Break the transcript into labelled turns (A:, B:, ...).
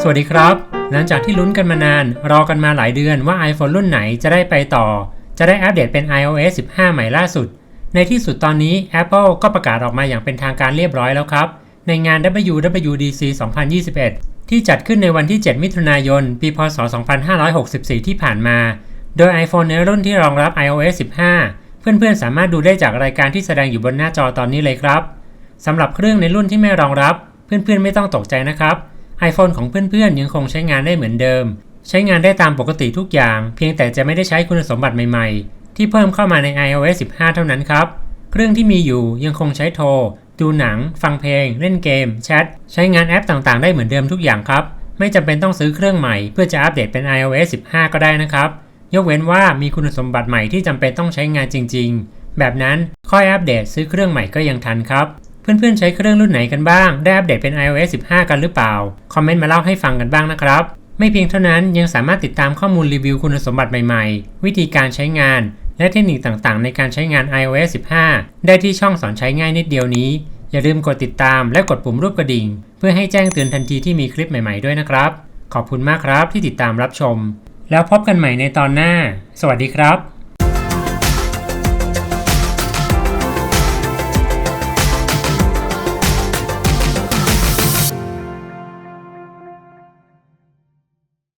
A: สวัสดีครับ หลังจากที่ลุ้นกันมานาน รอกันมาหลายเดือนว่า iPhone รุ่นไหนจะได้ไปต่อ จะได้อัปเดตเป็น iOS 15 ใหม่ล่าสุด ในที่สุดตอนนี้ Apple ก็ประกาศออกมาอย่างเป็นทางการเรียบร้อยแล้วครับ ในงาน WWDC 2021 ที่จัดขึ้นในวันที่ 7 มิถุนายน ปี พศ 2564 ที่ผ่านมา โดย iPhone ในรุ่นที่รองรับ iOS 15 เพื่อนๆ สามารถดูได้จากรายการที่แสดงอยู่บนหน้าจอตอนนี้เลยครับสำหรับเครื่องในรุ่นที่ไม่รองรับ เพื่อนๆ ไม่ต้องตกใจนะครับ iPhone ของเพื่อนๆ ยังคงใช้งานได้เหมือนเดิม ใช้งานได้ตามปกติทุกอย่าง เพียงแต่จะไม่ได้ใช้คุณสมบัติใหม่ๆ ที่เพิ่มเข้ามาใน iOS 15 เท่านั้นครับ เครื่องที่มีอยู่ยังคงใช้โทร ดูหนัง ฟังเพลง เล่นเกม แชท ใช้งานแอปต่างๆ ได้เหมือนเดิมทุกอย่างครับ ไม่จำเป็นต้องซื้อเครื่องใหม่เพื่อจะอัปเดตเป็น iOS 15 ก็ได้นะครับ ยกเว้นว่ามีคุณสมบัติใหม่ที่จำเป็นต้องใช้งานจริง ๆ แบบนั้นค่อยอัปเดตซื้อเครื่องใหม่ก็ยังทันครับ เพื่อนๆใช้เครื่องรุ่นไหนกันบ้าง ได้อัปเดตเป็น iOS 15 กันหรือเปล่า คอมเมนต์มาเล่าให้ฟังกันบ้างนะครับ ไม่เพียงเท่านั้นยังสามารถติดตามข้อมูลรีวิวคุณสมบัติใหม่ๆ วิธีการใช้งาน และเทคนิคต่างๆ ในการใช้งาน iOS 15 ได้ที่ช่องสอนใช้ง่ายนิดเดียวนี้ อย่าลืมกดติดตามและกดปุ่มรูปกระดิ่ง เพื่อให้แจ้งเตือนทันทีที่มีคลิปใหม่ๆด้วยนะครับ ขอบคุณมากครับที่ติดตามรับชม แล้วพบกันใหม่ในตอนหน้า สวัสดีครับ